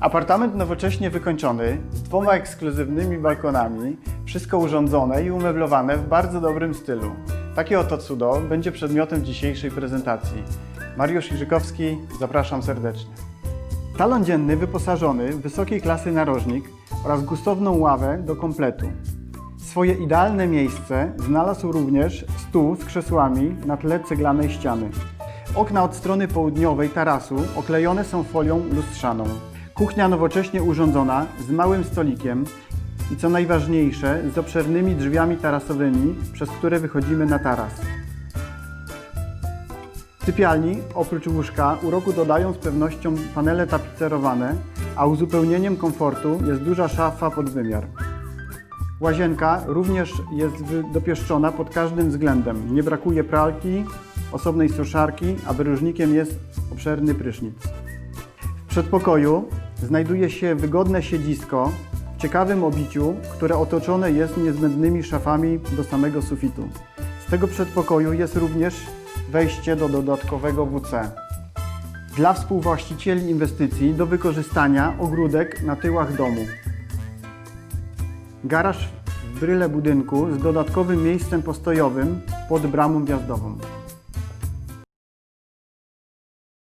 Apartament nowocześnie wykończony, z dwoma ekskluzywnymi balkonami, wszystko urządzone i umeblowane w bardzo dobrym stylu. Takie oto cudo będzie przedmiotem dzisiejszej prezentacji. Mariusz Iżykowski, zapraszam serdecznie. Salon dzienny wyposażony w wysokiej klasy narożnik oraz gustowną ławę do kompletu. Swoje idealne miejsce znalazł również stół z krzesłami na tle ceglanej ściany. Okna od strony południowej tarasu oklejone są folią lustrzaną. Kuchnia nowocześnie urządzona z małym stolikiem i co najważniejsze z obszernymi drzwiami tarasowymi, przez które wychodzimy na taras. W sypialni, oprócz łóżka, uroku dodają z pewnością panele tapicerowane, a uzupełnieniem komfortu jest duża szafa pod wymiar. Łazienka również jest dopieszczona pod każdym względem. Nie brakuje pralki, osobnej suszarki, a wyróżnikiem jest obszerny prysznic. W przedpokoju znajduje się wygodne siedzisko w ciekawym obiciu, które otoczone jest niezbędnymi szafami do samego sufitu. Z tego przedpokoju jest również wejście do dodatkowego WC. Dla współwłaścicieli inwestycji do wykorzystania ogródek na tyłach domu. Garaż w bryle budynku z dodatkowym miejscem postojowym pod bramą wjazdową.